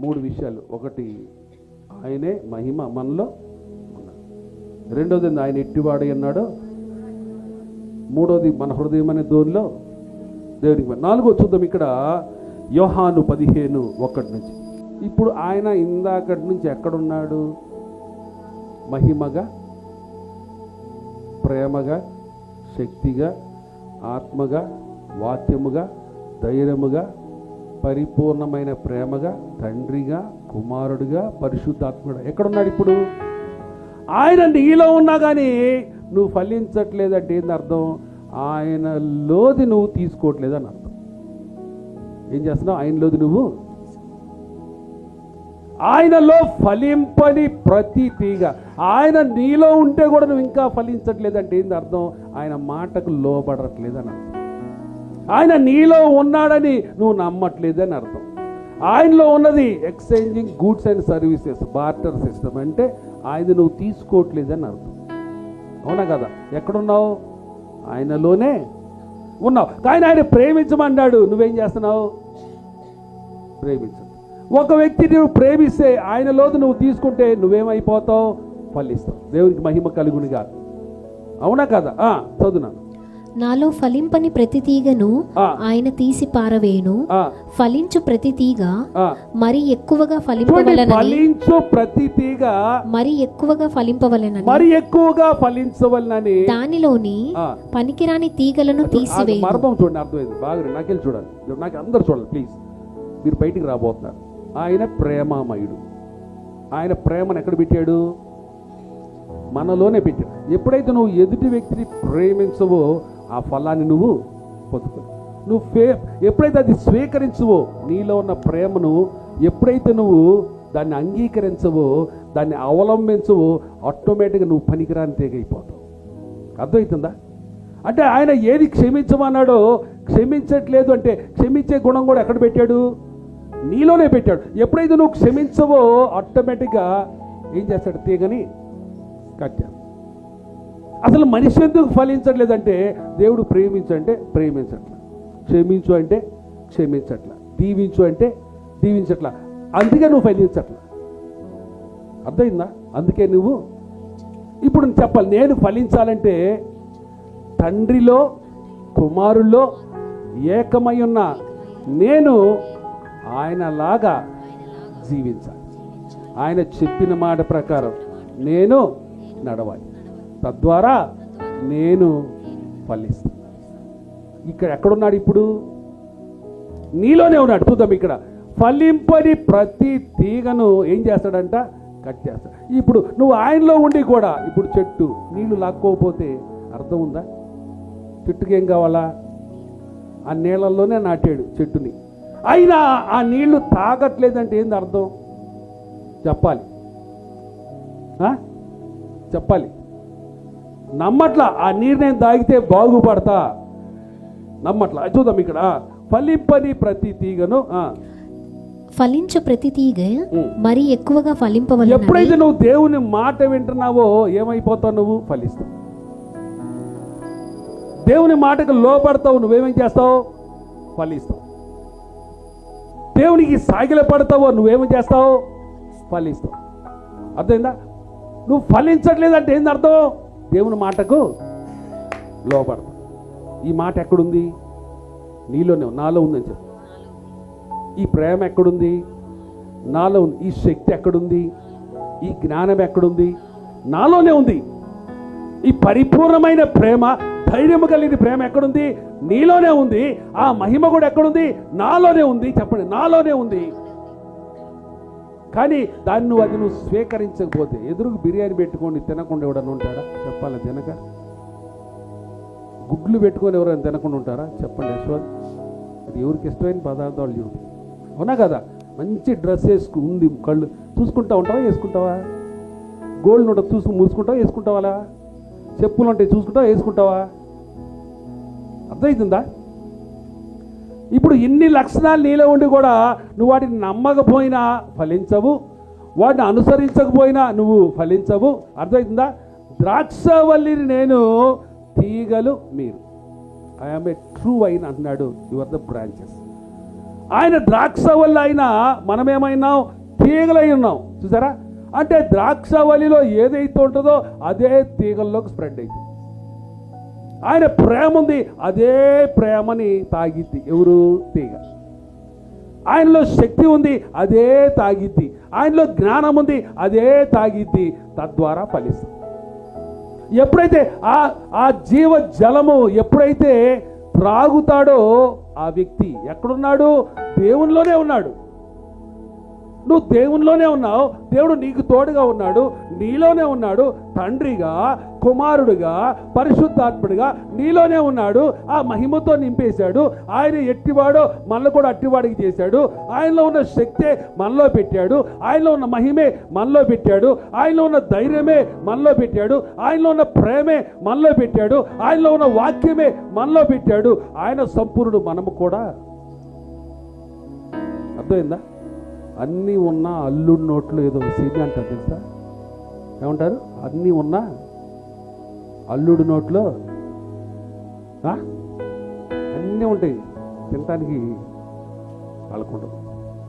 మూడు విషయాలు. ఒకటి ఆయనే మహిమ మనలో ఉన్నాడు. రెండోది ఆయన ఎట్టివాడు అన్నాడు మూడోది మన హృదయం అనే దోనిలో దేవునికి నాలుగో చూద్దాం ఇక్కడ యోహాను పదిహేను ఒకటి నుంచి. ఇప్పుడు ఆయన ఇందాకటి నుంచి ఎక్కడున్నాడు? మహిమగా ప్రేమగా శక్తిగా ఆత్మగా వాక్యముగా ధైర్యముగా పరిపూర్ణమైన ప్రేమగా తండ్రిగా కుమారుడిగా పరిశుద్ధాత్ముడు ఎక్కడున్నాడు ఇప్పుడు? ఆయన నీలో ఉన్నా కానీ నువ్వు ఫలించట్లేదంటే ఏంది అర్థం? ఆయనలోది నువ్వు తీసుకోవట్లేదని అర్థం. ఏం చేస్తున్నావు? ఆయనలోది నువ్వు? ఆయనలో ఫలింపని ప్రతి తీగ ఆయన నీలో ఉంటే కూడా నువ్వు ఇంకా ఫలించట్లేదంటే ఏంది అర్థం? ఆయన మాటకు లోబడట్లేదని అర్థం. ఆయన నీలో ఉన్నాడని నువ్వు నమ్మట్లేదని అర్థం. ఆయనలో ఉన్నది exchanging goods and services barter system అంటే ఆయన నువ్వు తీసుకోవట్లేదని అర్థం. అవునా కదా? ఎక్కడున్నావు? ఆయనలోనే ఉన్నావు. కానీ ఆయన ప్రేమించమన్నాడు నువ్వేం చేస్తున్నావు? ప్రేమించు ఒక వ్యక్తిని నువ్వు ప్రేమిస్తే ఆయనలోది నువ్వు తీసుకుంటే నువ్వేమైపోతావు? ఫలిస్తావు. దేవునికి మహిమ కలుగునిగా కాదు అవునా కదా? చదువునాను. నాలో ఫలింపని ప్రతి తీగను. ఆయన తీసి పారవేయును. ఆ, ఫలించు ప్రతి తీగ. మరి ఎక్కువగా చూడండి, ఫలింపవలనని. ఫలించు ప్రతి తీగ మరి ఎక్కువగా ఫలింపవలనని. మరి ఎక్కువగా ఫలించవలనని. దానిలోని. పనికిరాని తీగలను తీసివేయు మర్మం చూడండి అర్థమైంది. బాగా నాకెళ్ళి చూడాలి నాకు అందరు చూడాలి ప్లీజ్. మీరు బయటికి రాబోతున్నారు. ఆయన ప్రేమామయుడు. ఆయన ప్రేమను ఎక్కడ పెట్టాడు? మనలోనే పెట్టాడు. ఎప్పుడైతే నువ్వు ఎదుటి వ్యక్తిని ప్రేమించవో ఆ ఫలాన్ని నువ్వు పొందుతావు నువ్వు ఫే ఎప్పుడైతే అది స్వీకరించవో నీలో ఉన్న ప్రేమను ఎప్పుడైతే నువ్వు దాన్ని అంగీకరించవో దాన్ని అవలంబించవో ఆటోమేటిక్గా నువ్వు పనికిరాని తెగైపోతావు. అర్థమవుతుందా? అంటే ఆయన ఏది క్షమించమన్నాడో క్షమించట్లేదు అంటే క్షమించే గుణం కూడా ఎక్కడ పెట్టాడు? నీలోనే పెట్టాడు. ఎప్పుడైతే నువ్వు క్షమించవో ఆటోమేటిక్గా ఏం చేస్తాడు? తీగని కట్టాడు. అసలు మనిషి ఎందుకు ఫలించట్లేదంటే దేవుడు ప్రేమించంటే ప్రేమించట్ల. క్షమించు అంటే క్షమించట్ల. దీవించు అంటే దీవించట్ల. అందుకే నువ్వు ఫలించట్ల. అర్థమైందా? అందుకే నువ్వు ఇప్పుడు చెప్పాలి నేను ఫలించాలంటే తండ్రిలో కుమారుల్లో ఏకమై ఉన్న నేను ఆయనలాగా జీవించాలి. ఆయన చెప్పిన మాట ప్రకారం నేను నడవాలి. తద్వారా నేను ఫలిస్తాను ఇక్కడ ఎక్కడున్నాడు ఇప్పుడు? నీలోనే ఉన్నాడు. చూద్దాం ఇక్కడ. ఫలింపని ప్రతి తీగను ఏం చేస్తాడంట? కట్ చేస్తాడు. ఇప్పుడు నువ్వు ఆయనలో ఉండి కూడా ఇప్పుడు చెట్టు నీళ్ళు లాక్కోకపోతే అర్థం ఉందా? చెట్టుకి ఏం కావాలా? ఆ నీళ్ళల్లోనే నాటాడు చెట్టుని. అయినా ఆ నీళ్ళు తాగట్లేదంటే ఏంది అర్థం? చెప్పాలి. చెప్పాలి. నమ్మట్లా ఆ నీరు నేను తాగితే బాగుపడతా. నమ్మట్లా. చూద్దాం ఇక్కడ. ఫలింపని ప్రతి తీగను ఫలించు ప్రతి తీగ. మరి ఎక్కువగా ఫలింపవలనని. ఎప్పుడైతే నువ్వు దేవుని మాట వింటున్నావో ఏమైపోతావు నువ్వు? ఫలిస్తావు. దేవుని మాటకు లోపడతావు నువ్వేమేం చేస్తావు? ఫలిస్తావు. దేవునికి సాగిల పడతావో నువ్వేమేం చేస్తావు? ఫలిస్తావు. అర్థమైందా? నువ్వు ఫలించట్లేదంటే ఏంది అర్థం దేవుని మాటకు లోపడతావు ఈ మాట ఎక్కడుంది? నీలోనే ఉంది, నాలో ఉందని చెప్పు. ఈ ప్రేమ ఎక్కడుంది? నాలో ఉంది. ఈ శక్తి ఎక్కడుంది? ఈ జ్ఞానం ఎక్కడుంది? నాలోనే ఉంది. ఈ పరిపూర్ణమైన ప్రేమ ధైర్యము కలిగిన ప్రేమ ఎక్కడుంది? నీలోనే ఉంది. ఆ మహిమ కూడా ఎక్కడుంది? నాలోనే ఉంది. చెప్పండి. నాలోనే ఉంది. కానీ దాన్ని నువ్వు అది నువ్వు స్వీకరించకపోతే ఎదురుకు బిర్యానీ పెట్టుకొని తినకుండా ఎవడన్నా ఉంటాడా? చెప్పాలి తినక? గుడ్లు పెట్టుకొని ఎవరైనా తినకుండా ఉంటారా? చెప్పండి యశ్వంత్. అది ఎవరికి ఇష్టమైన పదార్థాలు చూడు. అవునా కదా? మంచి డ్రెస్ వేసుకు ఉంది కళ్ళు. చూసుకుంటా ఉంటావా? వేసుకుంటావా? గోల్డ్ ఉంటుంది చూసుకు మూసుకుంటావా? వేసుకుంటావా చెప్పులు ఉంటాయి చూసుకుంటావా? వేసుకుంటావా? అర్థమవుతుందా ఇప్పుడు ఇన్ని లక్షణాలు నీలో ఉండి కూడా నువ్వు వాటిని నమ్మకపోయినా ఫలించవు వాటిని అనుసరించకపోయినా నువ్వు ఫలించవు. అర్థమవుతుందా ద్రాక్షవల్లిని నేను తీగలు మీరు. ఐఎమ్ ఏ ట్రూ అయిన అంటున్నాడు యువర్ ద బ్రాంచెస్ ఆయన ద్రాక్షవల్లి అయినా మనమేమైనాం? తీగలై ఉన్నాం. చూసారా? అంటే ద్రాక్షవల్లిలో ఏదైతే ఉంటుందో అదే తీగల్లోకి స్ప్రెడ్ అవుతుంది ఆయన ప్రేమ ఉంది అదే ప్రేమని తాగిద్ది. ఎవరు? తీగ. ఆయనలో శక్తి ఉంది అదే తాగిద్ది. ఆయనలో జ్ఞానం ఉంది అదే తాగిద్ది. తద్వారా ఫలిస్తుంది ఎప్పుడైతే ఆ ఆ జీవ జలము ఎప్పుడైతే త్రాగుతాడో ఆ వ్యక్తి ఎక్కడున్నాడు? దేవునిలోనే ఉన్నాడు. నువ్వు దేవునిలోనే ఉన్నావు దేవుడు నీకు తోడుగా ఉన్నాడు నీలోనే ఉన్నాడు. తండ్రిగా కుమారుడుగా పరిశుద్ధాత్ముడిగా నీలోనే ఉన్నాడు. ఆ మహిమతో నింపేశాడు. ఆయన ఎట్టివాడో మనలో కూడా అట్టివాడికి చేశాడు. ఆయనలో ఉన్న శక్తే మనలో పెట్టాడు. ఆయనలో ఉన్న మహిమే మనలో పెట్టాడు. ఆయనలో ఉన్న ధైర్యమే మనలో పెట్టాడు. ఆయనలో ఉన్న ప్రేమే మనలో పెట్టాడు. ఆయనలో ఉన్న వాక్యమే మనలో పెట్టాడు. ఆయన సంపూర్ణుడు మనము కూడా. అర్థమైందా? అన్నీ ఉన్న అల్లుడి నోట్లో ఏదో సీని అంటారు తెలుసా? ఏమంటారు? అన్నీ ఉన్నా అల్లుడు నోట్లో అన్నీ ఉంటాయి. తినటానికి వాళ్ళకుండదు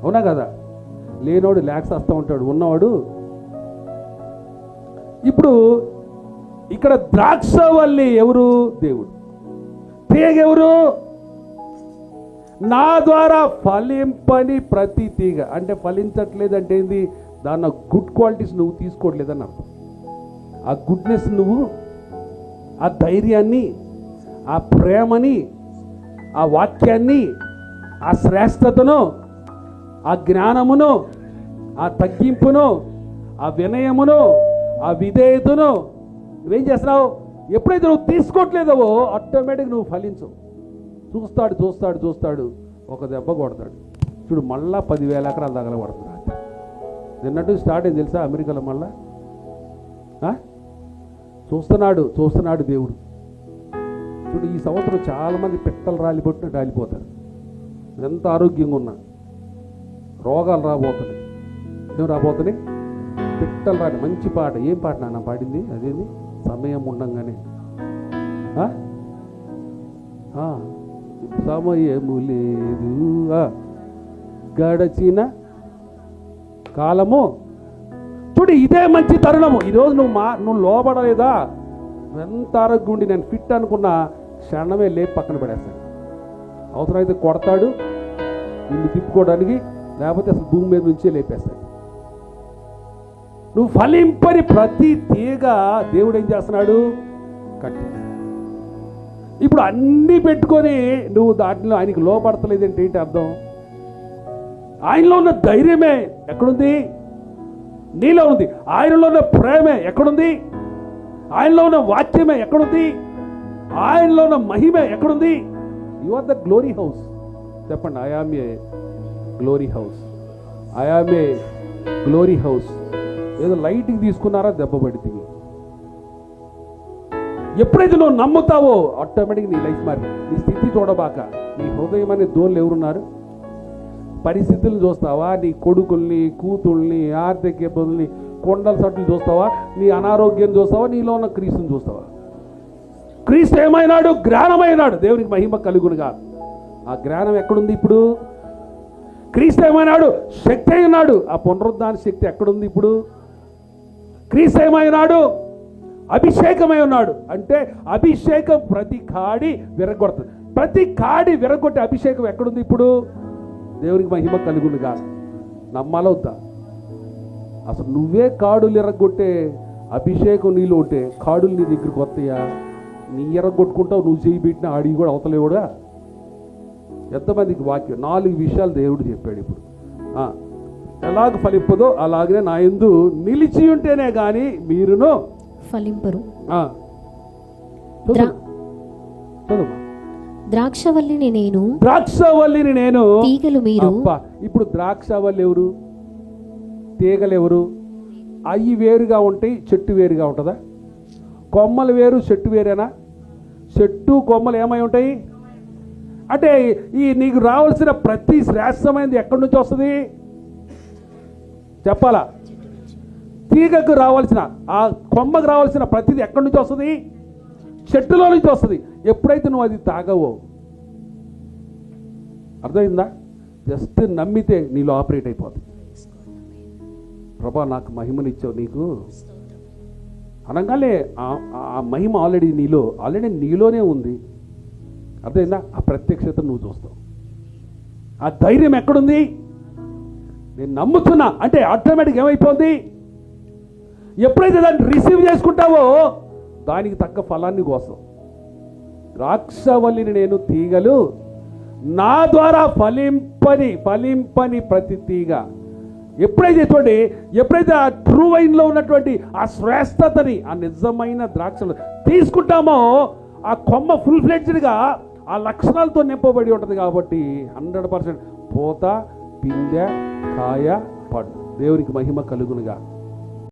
అవునా కదా? లేనోడు ల్యాక్స్ వస్తూ ఉంటాడు. ఉన్నవాడు ఇప్పుడు ఇక్కడ ద్రాక్ష వల్లి ఎవరు? దేవుడు. తీగ ఎవరు? నా ద్వారా ఫలింపని ప్రతి తీగ. అంటే ఫలించట్లేదు అంటే ఏంది? దాని గుడ్ క్వాలిటీస్ నువ్వు తీసుకోవట్లేదని అర్థం. ఆ గుడ్నెస్ నువ్వు ఆ ధైర్యాన్ని ఆ ప్రేమని ఆ వాక్యాన్ని ఆ శ్రేష్టతను ఆ జ్ఞానమును ఆ తగ్గింపును ఆ వినయమును ఆ విధేయతను నువ్వేం చేస్తున్నావు? ఎప్పుడైతే నువ్వు తీసుకోవట్లేదో ఆటోమేటిక్ నువ్వు ఫలించవు. చూస్తాడు చూస్తాడు చూస్తాడు. ఒక దెబ్బ కొడతాడు. చూడు మళ్ళా పదివేల ఎకరాలు తగల కొడుతున్నాడు నిన్నట్టు స్టార్ట్ అయింది తెలుసా అమెరికాలో మళ్ళా? చూస్తున్నాడు చూస్తున్నాడు దేవుడు. చూడు ఈ సంవత్సరం చాలామంది పిట్టలు రాలిపోతున్నట్టు రాలిపోతారు. ఎంత ఆరోగ్యంగా ఉన్నా. రోగాలు రాబోతున్నాయి. ఏం రాబోతున్నాయి? పిట్టలు రాని మంచి పాట. ఏం పాట నాన్న పాడింది? అదేంది? సమయం ఉండంగానే. సమయము లేదు. ఆ, గడచిన కాలము ఇప్పుడు ఇదే మంచి తరుణము. ఈరోజు నువ్వు మా నువ్వు లోబడలేదా? ఎంత ఆరోగ్యం ఉండి నేను ఫిట్ అనుకున్న క్షణమే లేపు పక్కన పడేస్తాను అవసరమైతే కొడతాడు నిన్ను తిప్పుకోవడానికి లేకపోతే అసలు భూమి మీద నుంచే లేపేస్తాడు. నువ్వు ఫలింపని ప్రతి తీగ దేవుడు ఏం చేస్తున్నాడు? కట్టి. ఇప్పుడు అన్నీ పెట్టుకొని నువ్వు దాంట్లో ఆయనకి లోపడతలేదు ఏంటి అర్థం? ఆయనలో ఉన్న ధైర్యమే ఎక్కడుంది? నీలో ఉంది. ఆయనలో ఉన్న ప్రేమే ఎక్కడుంది? ఆయనలో ఉన్న వాక్యమే ఎక్కడుంది? ఆయనలో ఉన్న మహిమే ఎక్కడుంది? You are the glory house చెప్పండి I am a glory house I am a glory house ఏదో లైట్కి తీసుకున్నారా? దెబ్బ ఎప్పుడైతే నువ్వు నమ్ముతావో ఆటోమేటిక్ నీ లైఫ్ మారి నీ స్థితి చూడబాక. నీ హృదయం అనే దోళ్ళు ఎవరున్నారు? పరిస్థితులు చూస్తావా? నీ కొడుకుల్ని కూతుల్ని ఆర్థిక ఇబ్బందుల్ని కొండల సట్లు చూస్తావా? నీ అనారోగ్యం చూస్తావా? నీలో ఉన్న క్రీస్తుని చూస్తావా? క్రీస్తు ఏమైనాడు? జ్ఞానమైనాడు. దేవునికి మహిమ కలుగునుగా. ఆ జ్ఞానం ఎక్కడుంది ఇప్పుడు? క్రీస్తు ఏమైనాడు? శక్తి అయినాడు. ఆ పునరుద్ధాన శక్తి ఎక్కడుంది ఇప్పుడు? క్రీస్తు ఏమైనాడు? అభిషేకమై ఉన్నాడు. అంటే అభిషేకం ప్రతి కాడి విరగొడుతుంది. ప్రతి కాడి విరగొట్టే అభిషేకం ఎక్కడుంది ఇప్పుడు? దేవునికి మహిమ కలుగును కాదు నమ్మాలవుతా అసలు నువ్వే కాడులు ఎరగొట్టే అభిషేకం నీలో ఉంటే కాడులు నీ దగ్గరికి వస్తాయా? నీ ఎరగొట్టుకుంటావు నువ్వు చేయి పెట్టిన ఆడి కూడా అవతలేవుడా? ఎంతమందికి వాక్యం? నాలుగు విషయాలు దేవుడు చెప్పాడు ఇప్పుడు. ఎలాగ ఫలింపదో అలాగనే నా ఎందు నిలిచి ఉంటేనే కానీ మీరును ఫలింపరు. చదువు. ద్రాక్షవల్లిని నేను ద్రాక్షవల్లిని నేను. తీగలు మీరు. ఇప్పుడు ద్రాక్షవల్లి ఎవరు? తీగలు ఎవరు అవి వేరుగా ఉంటాయి చెట్టు వేరుగా ఉంటుందా? కొమ్మలు వేరు చెట్టు వేరేనా? చెట్టు కొమ్మలు ఏమై ఉంటాయి? అంటే ఈ నీకు రావాల్సిన ప్రతి శ్రేష్టమైనది ఎక్కడి నుంచి వస్తుంది? చెప్పాలా? తీగకు రావాల్సిన ఆ కొమ్మకు రావాల్సిన ప్రతిది ఎక్కడి నుంచి వస్తుంది? చెట్టులో నుంచి వస్తుంది. ఎప్పుడైతే నువ్వు అది తాగవో? అర్థమైందా? జస్ట్ నమ్మితే నీలో ఆపరేట్ అయిపోతుంది ప్రభా నాకు మహిమనిచ్చావు నీకు. అనగానే ఆ- మహిమ ఆల్రెడీ నీలో ఆల్రెడీ నీలోనే ఉంది. అర్థమైందా? ఆ ప్రత్యక్షత నువ్వు చూస్తావు. ఆ ధైర్యం ఎక్కడుంది? నేను నమ్ముతున్నా. అంటే ఆటోమేటిక్ ఏమైపోతుంది ఎప్పుడైతే దాన్ని రిసీవ్ చేసుకుంటావో దానికి తగ్గ ఫలాన్ని కోసం ద్రాక్షవల్లిని నేను తీగలు నా ద్వారా ఫలింపని ఫలింపని ప్రతి తీగ. ఎప్పుడైతే చూడండి ఎప్పుడైతే ఆ ట్రూ వైన్లో ఉన్నటువంటి ఆ శ్రేష్టతని ఆ నిజమైన ద్రాక్షలు తీసుకుంటామో ఆ కొమ్మ ఫుల్ ఫ్లెడ్జ్డ్గా ఆ లక్షణాలతో నింపబడి ఉంటుంది కాబట్టి హండ్రెడ్ పర్సెంట్ పూత పిందె కాయ పడు దేవునికి మహిమ కలుగునుగా.